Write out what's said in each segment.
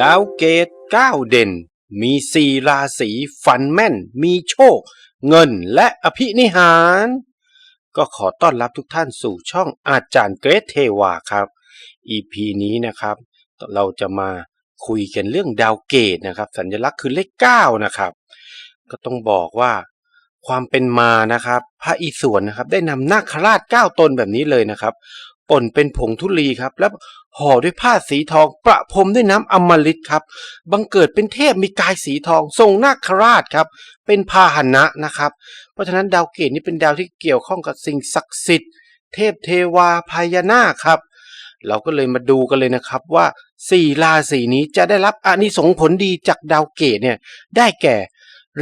ดาวเกต9เด่น มีสี่ราศีฝันแม่น มีโชค เงินและอภินิหาร ก็ขอต้อนรับทุกท่านสู่ช่องอาจารย์เกรทเทวาครับ EP นี้นะครับ เราจะมาคุยกันเรื่องดาวเกตนะครับ สัญลักษณ์คือเลข9นะครับ ก็ต้องบอกว่าความเป็นมานะครับ พระอิศวรนะครับ ได้นำนาคราชเก้าตนแบบนี้เลยนะครับ ป่นเป็นผงธุลีครับ แล้วห่อด้วยผ้าสีทอง ประพรมด้วยน้ำอมฤตครับ บังเกิดเป็นเทพมีกายสีทอง ทรงนาคราชครับ เป็นพาหนะนะครับ เพราะฉะนั้นดาวเกตนี้เป็นดาวที่เกี่ยวข้องกับสิ่งศักดิ์สิทธิ์ เทพเทวาพญานาคครับ เราก็เลยมาดูกันเลยนะครับว่าสี่ราศีนี้จะได้รับอานิสงส์ผลดีจากดาวเกตเนี่ยได้แก่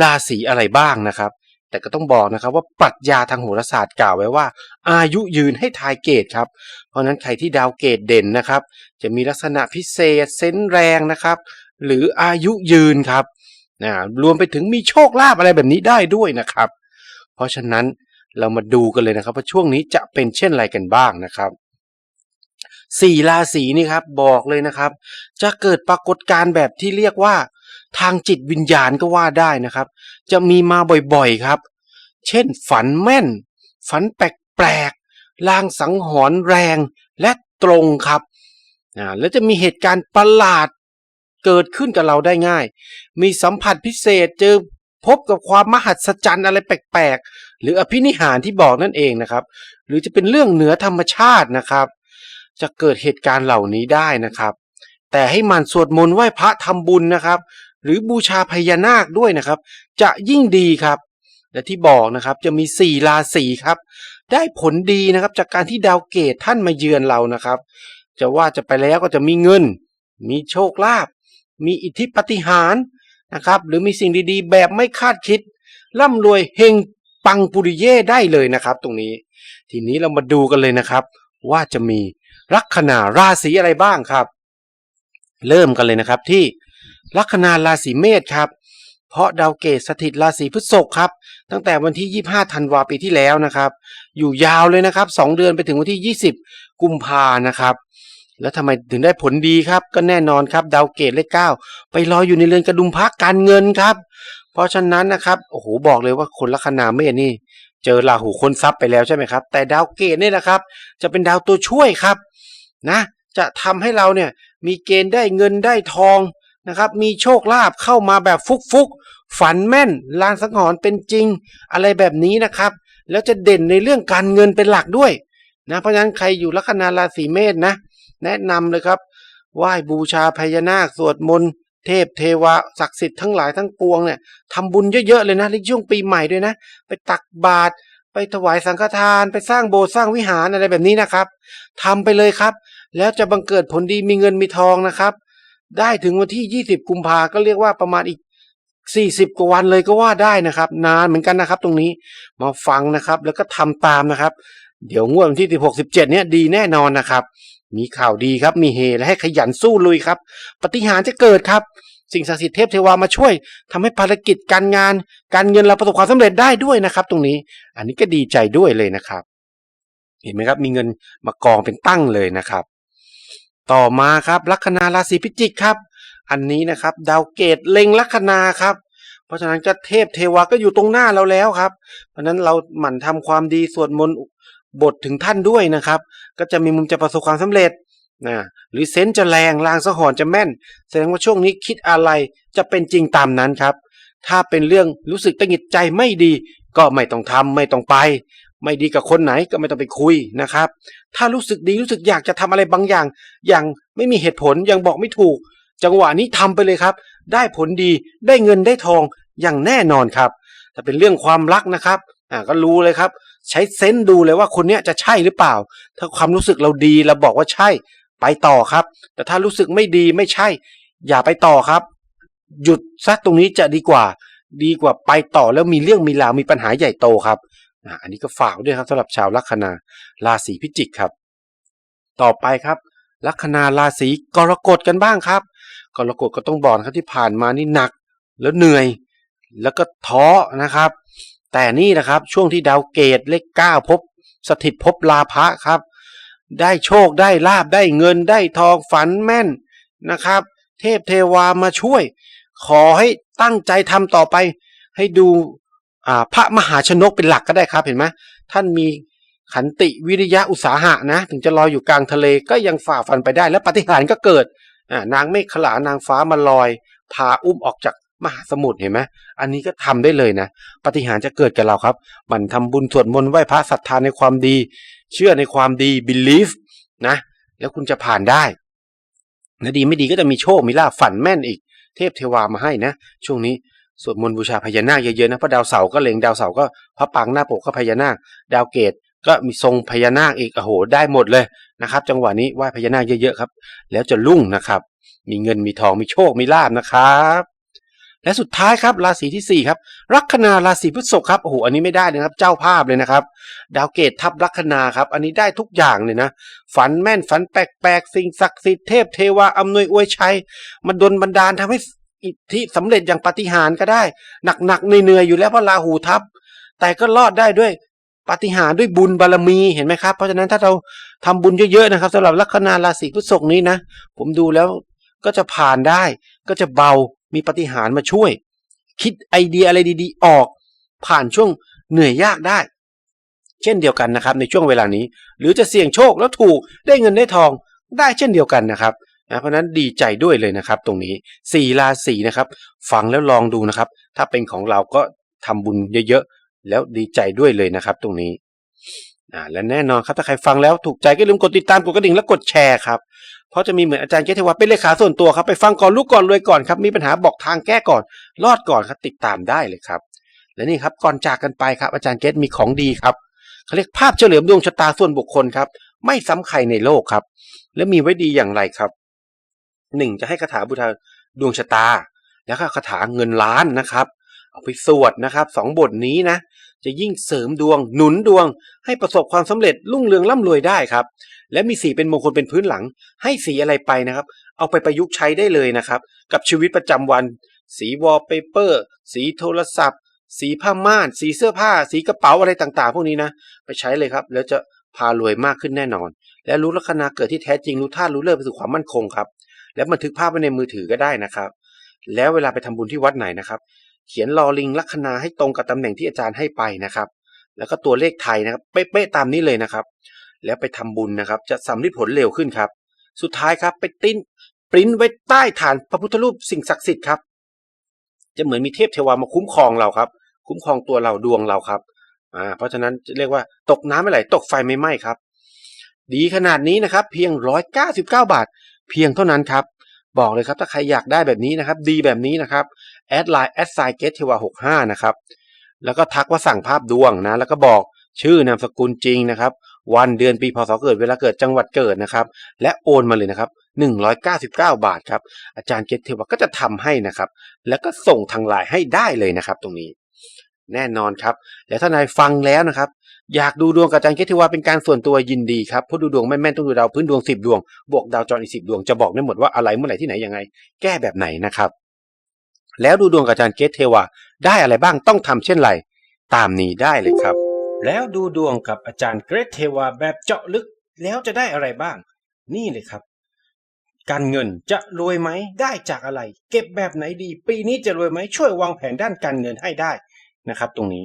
ราศีอะไรบ้างนะครับ แต่ก็ต้องบอกนะครับว่าปรัชญาทางโหราศาสตร์กล่าวไว้ว่า อายุยืนให้ทายเกตครับ เพราะฉะนั้นใครที่ดาวเกตเด่นนะครับ จะมีลักษณะพิเศษเซนแรงนะครับ หรืออายุยืนครับนะรวมไปถึงมีโชคลาภอะไรแบบนี้ได้ด้วยนะครับ เพราะฉะนั้นเรามาดูกันเลยนะครับว่าช่วงนี้จะเป็นเช่นไรกันบ้างนะครับสี่ราศีนี่ครับบอกเลยนะครับ จะเกิดปรากฏการณ์แบบที่เรียกว่า ทางจิตวิญญาณก็ว่าได้นะครับ จะมีมาบ่อยๆครับ เช่น ฝันแม่น ฝันแปลกๆลางสังหรณ์แรงและตรงครับอ่าแล้วจะมีเหตุการณ์ประหลาดเกิดขึ้นกับเราได้ง่าย มีสัมผัสพิเศษเจอพบกับความมหัศจรรย์อะไรแปลกๆ หรืออภินิหารที่บอกนั่นเองนะครับ หรือจะเป็นเรื่องเหนือธรรมชาตินะครับ จะเกิดเหตุการณ์เหล่านี้ได้นะครับ แต่ให้มันสวดมนต์ไหว้พระทำบุญนะครับ หรือบูชาพญานาคด้วยนะครับ จะยิ่งดีครับ และที่บอกนะครับจะมีสี่ราศีครับ ได้ผลดีนะครับจากการที่ดาวเกตท่านมาเยือนเรานะครับ จะว่าจะไปแล้วก็จะมีเงิน มีโชคลาภมีอิทธิปฏิหารนะครับ หรือมีสิ่งดีๆ แบบไม่คาดคิดร่ำรวยเฮงปังปุริเย่ได้เลยนะครับ ตรงนี้ ทีนี้เรามาดูกันเลยนะครับ ว่าจะมีลัคนาราศีอะไรบ้างครับ เริ่มกันเลยนะครับที่ ลัคนาราศีเมษครับ เพราะดาวเกตสถิตราศีพฤษภครับ ตั้งแต่วันที่ 25ธันวาปีที่แล้วนะครับ อยู่ยาวเลยนะครับ 2 เดือนไปถึงวันที่ 20 กุมภานะครับ แล้วทำไมถึงได้ผลดีครับ ก็แน่นอนครับ ดาวเกตเลข9ไปลอยอยู่ในเรือนกระดุมพักการเงินครับ เพราะฉะนั้นนะครับโอ้โหบอกเลยว่าคนลัคนาเมษนี่เจอราหูคนทรัพย์ไปแล้วใช่ไหมครับ แต่ดาวเกตเนี่ยนะครับ จะเป็นดาวตัวช่วยครับนะ จะทำให้เราเนี่ยมีเกณฑ์ได้เงินได้ทอง นะครับมีโชคลาภเข้ามาแบบฟุกฟุกๆฝันแม่นลางสังหรณ์เป็นจริง อะไรแบบนี้นะครับ แล้วจะเด่นในเรื่องการเงินเป็นหลักด้วยนะเพราะฉะนั้นใครอยู่ลัคนาราศีเมษนะ แนะนำเลยครับไหว้บูชาพญานาคสวดมนต์เทพเทวาศักดิ์สิทธิ์ทั้งหลายทั้งปวงเนี่ยทำบุญเยอะๆเลยนะในช่วงปีใหม่ด้วยนะ ไปตักบาตรไปถวายสังฆทานไปสร้างโบสถ์สร้างวิหารอะไรแบบนี้นะครับทำไปเลยครับ แล้วจะบังเกิดผลดีมีเงินมีทองนะครับ ได้ถึงวันที่ 20 กุมภาก็เรียกว่าประมาณอีก 40 กว่าวันเลยก็ว่าได้นะครับ นานเหมือนกันนะครับ ตรงนี้มาฟังนะครับ แล้วก็ทำตามนะครับ เดี๋ยวงวดวันที่ 16 17 เนี่ยดีแน่นอนนะครับ มีข่าวดีครับมีเฮและให้ขยันสู้ลุยครับ ปฏิหารย์จะเกิดครับ สิ่งศักดิ์สิทธิ์เทพเทวามาช่วยทำให้ภารกิจการงาน การเงินเราประสบความสำเร็จได้ด้วยนะครับ ตรงนี้อันนี้ก็ดีใจด้วยเลยนะครับ เห็นไหมครับ มีเงินมากองเป็นตั้งเลยนะครับ ต่อมาครับลัคนาราศีพิจิกครับ อันนี้นะครับ ดาวเกตเล็งลัคนาครับ เพราะฉะนั้นก็เทพเทวาก็อยู่ตรงหน้าเราแล้วครับ เพราะฉะนั้นเราหมั่นทำความดีสวดมนต์บทถึงท่านด้วยนะครับ ก็จะมีมุมจะประสบความสำเร็จนะหรือเซนจะแรงลางสะหอนจะแม่น แสดงว่าช่วงนี้คิดอะไรจะเป็นจริงตามนั้นครับ ถ้าเป็นเรื่องรู้สึกตังหงิดใจไม่ดี ก็ไม่ต้องทำไม่ต้องไป ไม่ดีกับคนไหนก็ไม่ต้องไปคุยนะครับ ถ้ารู้สึกดีรู้สึกอยากจะทำอะไรบางอย่าง อย่างไม่มีเหตุผลยังบอกไม่ถูก จังหวะนี้ทำไปเลยครับ ได้ผลดีได้เงินได้ทองอย่างแน่นอนครับ ถ้าเป็นเรื่องความรักนะครับอ่าก็รู้เลยครับ ใช้เซนส์ดูเลยว่าคนเนี้ยจะใช่หรือเปล่า ถ้าความรู้สึกเราดีเราบอกว่าใช่ ไปต่อครับ แต่ถ้ารู้สึกไม่ดีไม่ใช่ อย่าไปต่อครับ หยุดซะตรงนี้จะดีกว่า ดีกว่าไปต่อแล้วมีเรื่องมีราวมีปัญหาใหญ่โตครับ อันนี้ก็ฝากด้วยครับสำหรับชาวลัคนาราศีพิจิกครับ ต่อไปครับ ลัคนาราศีกรกฎกันบ้างครับ กรกฎก็ต้องบอกครับที่ผ่านมานี่หนัก แล้วเหนื่อย แล้วก็ท้อนะครับ แต่นี่นะครับช่วงที่ดาวเกตเลขเก้าพบ สถิตพบลาภะครับ ได้โชคได้ลาบได้เงินได้ทองฝันแม่นนะครับ เทพเทวามาช่วย ขอให้ตั้งใจทำต่อไป ให้ดู พระมหาชนกเป็นหลักก็ได้ครับเห็นไหมท่านมีขันติวิริยะอุตสาหะนะ ถึงจะลอยอยู่กลางทะเลก็ยังฝ่าฟันไปได้ แล้วปฏิหารก็เกิดนางเมฆขลานางฟ้ามาลอย พาอุ้มออกจากมหาสมุทรเห็นไหมอันนี้ก็ทำได้เลยนะ ปฏิหารจะเกิดกับเราครับ มันทำบุญสวดมนต์ไหว้พระศรัทธาในความดี เชื่อในความดี believe นะ แล้วคุณจะผ่านได้และดีไม่ดีก็จะมีโชคมีลาฝันแม่นอีก เทพเทวามาให้นะ ช่วงนี้ สวดมนต์บูชาพญานาคเยอะๆนะเพราะดาวเสาก็เล็งดาวเสาก็พระปางหน้าปกก็พญานาค ดาวเกตก็มีทรงพญานาคอีกโอ้โหได้หมดเลยนะครับ จังหวะนี้ไหว้พญานาคเยอะๆครับ แล้วจะรุ่งนะครับ มีเงินมีทองมีโชคมีลาภนะครับและสุดท้ายครับราศีที่สี่ครับ ลัคนาราศีพฤษภครับโอ้โหอันนี้ไม่ได้เลยนะครับ เจ้าภาพเลยนะครับ ดาวเกตทับลัคนาครับ อันนี้ได้ทุกอย่างเลยนะ ฝันแม่นฝันแปลกๆ สิ่งศักดิ์สิทธิ์เทพเทวาอำนวยอวยชัยมาดลบันดาลทำให้ อิทธิสำเร็จอย่างปาฏิหาริก็ได้ หนักๆเหนื่อยๆอยู่แล้วเพราะราหูทับ แต่ก็รอดได้ด้วยปาฏิหาริย์ด้วยบุญบารมีเห็นไหมครับ เพราะฉะนั้นถ้าเราทำบุญเยอะๆนะครับสำหรับลัคนาราศีพฤษภนี้นะ ผมดูแล้วก็จะผ่านได้ ก็จะเบามีปาฏิหาริมาช่วย คิดไอเดียอะไรดีๆ ออก ผ่านช่วงเหนื่อยยากได้ เช่นเดียวกันนะครับ ในช่วงเวลานี้ หรือจะเสี่ยงโชคแล้วถูกได้เงินได้ทองได้เช่นเดียวกันนะครับ นะเพราะฉะนั้นดีใจด้วยเลยนะครับ ตรงนี้สี่ราศีนะครับ ฟังแล้วลองดูนะครับ ถ้าเป็นของเราก็ทำบุญเยอะๆแล้วดีใจด้วยเลยนะครับ ตรงนี้อ่าและแน่นอนครับถ้าใครฟังแล้วถูกใจก็ลืมกดติดตามกดกระดิ่งและกดแชร์ครับเพราะจะมีเหมือนอาจารย์เกษเทวาเป็นเลขาส่วนตัวครับไปฟังก่อนรู้ก่อนรวยก่อนครับมีปัญหาบอกทางแก้ก่อน รอดก่อนครับติดตามได้เลยครับ และนี่ครับก่อนจากกันไปครับ อาจารย์เกษมีของดีครับเขาเรียกภาพเฉลิมดวงชะตาส่วนบุคคลครับ ไม่ซ้ำใครในโลกครับ และมีไว้ดีอย่างไรครับ หนึ่งจะให้คาถาบูชาดวงชะตา แล้วก็คาถาเงินล้านนะครับ เอาไปสวดนะครับสองบทนี้นะ จะยิ่งเสริมดวงหนุนดวง ให้ประสบความสำเร็จรุ่งเรืองร่ำรวยได้ครับ และมีสีเป็นมงคลเป็นพื้นหลัง ให้สีอะไรไปนะครับ เอาไปประยุกต์ใช้ได้เลยนะครับ กับชีวิตประจำวัน สีวอลเปเปอร์ สีโทรศัพท์ สีผ้าม่าน สีเสื้อผ้า สีกระเป๋าอะไรต่างๆ พวกนี้นะ ไปใช้เลยครับ แล้วจะพารวยมากขึ้นแน่นอน และรู้ลัคนาเกิดที่แท้จริงรู้ท่ารู้เลิกไปสู่ความมั่นคงครับ และบันทึกภาพไว้ในมือถือก็ได้นะครับ แล้วเวลาไปทำบุญที่วัดไหนนะครับ เขียนลอลิงลัคนาให้ตรงกับตำแหน่งที่อาจารย์ให้ไปนะครับ แล้วก็ตัวเลขไทยนะครับเป๊ะๆตามนี้เลยนะครับ แล้วไปทำบุญนะครับ จะสำลิดผลเร็วขึ้นครับ สุดท้ายครับไปติ้นปริ้นไว้ใต้ฐานพระพุทธรูปสิ่งศักดิ์สิทธิ์ครับ จะเหมือนมีเทพเทวามาคุ้มครองเราครับ คุ้มครองตัวเราดวงเราครับอ่าเพราะฉะนั้นจะเรียกว่าตกน้ำไม่ไหลตกไฟไม่ไหม้ครับ ดีขนาดนี้นะครับ เพียงร้อยเก้าสิบเก้าบาท เพียงเท่านั้นครับ บอกเลยครับถ้าใครอยากได้แบบนี้นะครับ ดีแบบนี้นะครับแอดไลน์แอดไซเกตเทวาหกห้านะครับแล้วก็ทักว่าสั่งภาพดวงนะ แล้วก็บอกชื่อนามสกุลจริงนะครับ วันเดือนปีพศเกิดเวลาเกิดจังหวัดเกิดนะครับ และโอนมาเลยนะครับ199 บาทครับอาจารย์เกตเทวาก็จะทำให้นะครับ แล้วก็ส่งทางไลน์ให้ได้เลยนะครับ ตรงนี้ แน่นอนครับ แล้วถ้านายฟังแล้วนะครับ อยากดูดวงกับอาจารย์เกตเทวาเป็นการส่วนตัวยินดีครับผู้ดูดวงแม่นๆต้องดูดาวพื้นดวง10ดวง บวกดาวจรอีกสิบดวงจะบอกได้หมดว่าอะไรเมื่อไหร่ที่ไหนยังไง แก้แบบไหนนะครับ แล้วดูดวงกับอาจารย์เกตเทวาได้อะไรบ้างต้องทำเช่นไร ตามนี้ได้เลยครับ แล้วดูดวงกับอาจารย์เกรทเทวาแบบเจาะลึกแล้วจะได้อะไรบ้าง นี่เลยครับ การเงินจะรวยไหมได้จากอะไร เก็บแบบไหนดี ปีนี้จะรวยไหมช่วยวางแผนด้านการเงินให้ได้นะครับ ตรงนี้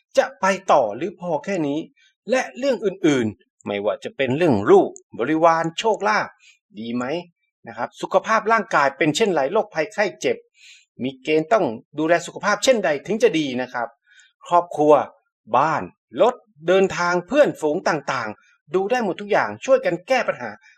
จะไปต่อหรือพอแค่นี้ และเรื่องอื่นๆ ไม่ว่าจะเป็นเรื่องลูกบริวารโชคลาภดีไหมนะครับ สุขภาพร่างกายเป็นเช่นไรโรคภัยไข้เจ็บ มีเกณฑ์ต้องดูแลสุขภาพเช่นใดถึงจะดีนะครับ ครอบครัว บ้านรถเดินทางเพื่อนฝูงต่างๆ ดูได้หมดทุกอย่างช่วยกันแก้ปัญหา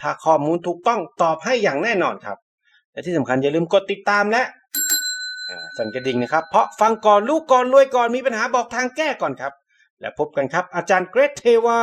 ถ้าข้อมูลถูกต้องตอบให้อย่างแน่นอนครับ และที่สำคัญอย่าลืมกดติดตามและสั่นกระดิ่งนะครับ เพราะฟังก่อนรู้ก่อนรวยก่อนมีปัญหาบอกทางแก้ก่อนครับ และพบกันครับอาจารย์เกรทเทวา